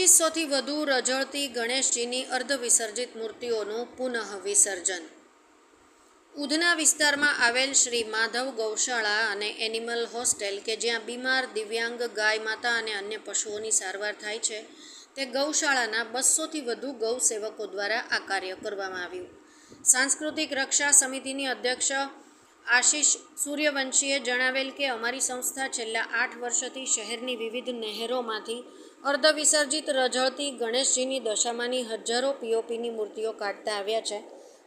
પચીસોથી વધુ રજળતી ગણેશજીની અર્ધવિસર્જિત મૂર્તિઓનું પુનઃ વિસર્જન ઉધના વિસ્તારમાં આવેલ શ્રી માધવ ગૌશાળા અને એનિમલ હોસ્ટેલ કે જ્યાં બીમાર, દિવ્યાંગ, ગાય માતા અને અન્ય પશુઓની સારવાર થાય છે, તે ગૌશાળાના બસોથી વધુ ગૌસેવકો દ્વારા આ કાર્ય કરવામાં આવ્યું. સાંસ્કૃતિક રક્ષા સમિતિની અધ્યક્ષ આશીષ સૂર્યવંશીએ જણાવેલ કે અમારી સંસ્થા છેલ્લા આઠ વર્ષથી શહેરની વિવિધ નહેરોમાંથી અર્ધ વિસર્જિત રઝળતી ગણેશજીની દશામાંની હજારો પીઓપીની મૂર્તિઓ કાઢતા આવ્યા છે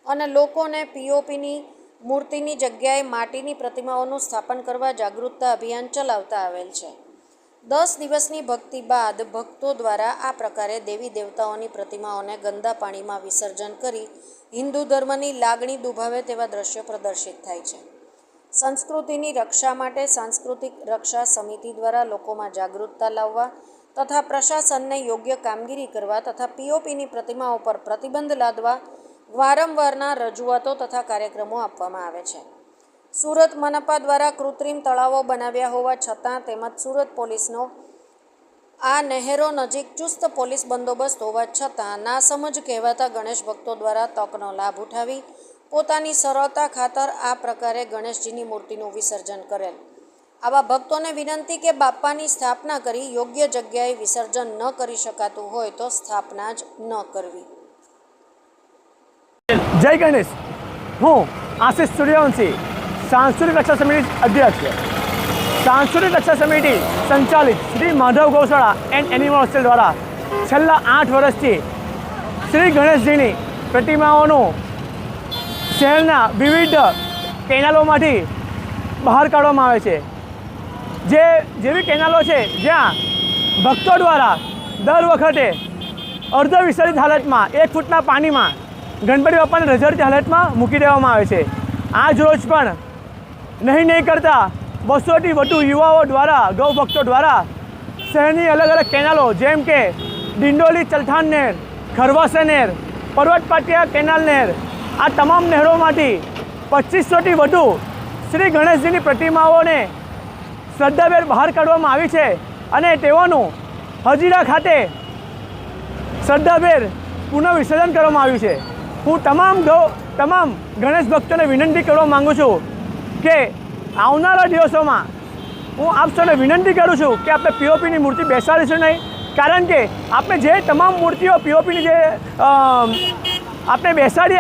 અને લોકોને પીઓપીની મૂર્તિની જગ્યાએ માટીની પ્રતિમાઓનું સ્થાપન કરવા જાગૃતતા અભિયાન ચલાવતા આવેલ છે. દસ દિવસની ભક્તિ બાદ ભક્તો દ્વારા આ પ્રકારે દેવી દેવતાઓની પ્રતિમાઓને ગંદા પાણીમાં વિસર્જન કરી હિન્દુ ધર્મની લાગણી દુભાવે તેવા દ્રશ્યો પ્રદર્શિત થાય છે. સંસ્કૃતિની રક્ષા માટે સાંસ્કૃતિક રક્ષા સમિતિ દ્વારા લોકોમાં જાગૃતતા લાવવા તથા પ્રશાસનને યોગ્ય કામગીરી કરવા તથા પીઓપીની પ્રતિમાઓ પર પ્રતિબંધ લાદવા વારંવારના રજૂઆતો તથા કાર્યક્રમો આપવામાં આવે છે. સુરત મનપા દ્વારા કૃત્રિમ તળાવો બનાવ્યા હોવા છતાં તેમજ સુરત પોલીસનો આ નહેરો નજીક ચુસ્ત પોલીસ બંદોબસ્ત હોવા છતાં નાસમજ કહેવાતા ગણેશ ભક્તો દ્વારા તકનો લાભ ઉઠાવી પોતાની સરળતા ખાતર આ પ્રકારે ગણેશજીની મૂર્તિનું વિસર્જન કરેલ. આવા ભક્તોને વિનંતી કે બાપ્પાની સ્થાપના કરી યોગ્ય જગ્યાએ વિસર્જન ન કરી શકાતું હોય તો સ્થાપના જ ન કરવી. જય ગણેશ. હું આશિષ સૂર્યવંશી, સાંસ્કૃતિક રક્ષા સમિતિ અધ્યક્ષ. સાંસ્કૃતિક રક્ષા સમિતિ સંચાલિત શ્રી માધવ ગૌશાળા એન્ડ એનિમલ હોસ્ટેલ દ્વારા છેલ્લા આઠ વર્ષથી શ્રી ગણેશજીની પ્રતિમાઓનું શહેરના વિવિધ કેનાલોમાંથી બહાર કાઢવામાં આવે છે. જે જેવી કેનાલો છે, જ્યાં ભક્તો દ્વારા દર વખતે અર્ધ વિસર્જિત હાલતમાં, એક ફૂટના પાણીમાં ગણપતિ બાપાને રજડતી હાલતમાં મૂકી દેવામાં આવે છે. આ જ રોજ પણ નહીં નહીં કરતાં બસોથી વધુ યુવાઓ દ્વારા, ગૌ ભક્તો દ્વારા શહેરની અલગ અલગ કેનાલો, જેમ કે ડિંડોલી, ચલથાણ નેર, ખરવાસા નેર, પર્વત પાટિયા કેનાલ નહેર આ તમામ નહેરોમાંથી પચીસોથી વધુ શ્રી ગણેશજીની પ્રતિમાઓને શ્રદ્ધાભેર બહાર કાઢવામાં આવી છે અને તેઓનું હજીરા ખાતે શ્રદ્ધાભેર પુનઃ વિસર્જન કરવામાં આવ્યું છે. હું તમામ તમામ ગણેશ ભક્તોને વિનંતી કરવા માગું છું કે આવનારા દિવસોમાં હું આપ સૌને વિનંતી કરું છું કે આપણે પીઓપીની મૂર્તિ બેસાડીશું નહીં. કારણ કે આપણે જે તમામ મૂર્તિઓ પીઓપીની જે આપણે બેસાડી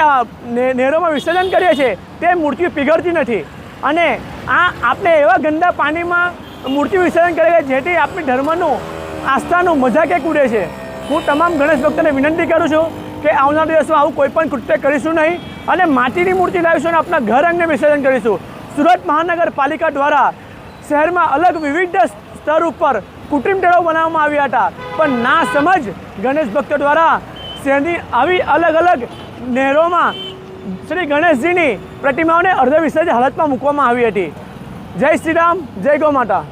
નહેરોમાં વિસર્જન કરીએ છીએ, તે મૂર્તિઓ પીગળતી નથી. અને આ આપણે એવા ગંદા પાણીમાં મૂર્તિ વિસર્જન કરીએ છીએ, જેથી આપણી ધર્મનું, આસ્થાનું મજા કે કૂડે છે. હું તમામ ગણેશ ભક્તોને વિનંતી કરું છું કે આવનારા દિવસમાં આવું કોઈ પણ કૃત્ય કરીશું નહીં અને માટીની મૂર્તિ લાવીશું અને આપણા ઘર અંગે વિસર્જન કરીશું. સુરત મહાનગરપાલિકા દ્વારા શહેરમાં અલગ વિવિધ સ્તર ઉપર કૃત્રિમ ટેળો બનાવવામાં આવ્યા હતા. પણ ના સમજ ગણેશ ભક્તો દ્વારા શહેરની આવી અલગ અલગ નહેરોમાં શ્રી ગણેશજીની પ્રતિમાઓને અર્ધ વિસર્જિત હાલતમાં મૂકવામાં આવી હતી. જય શ્રી રામ જય ગૌ માતા.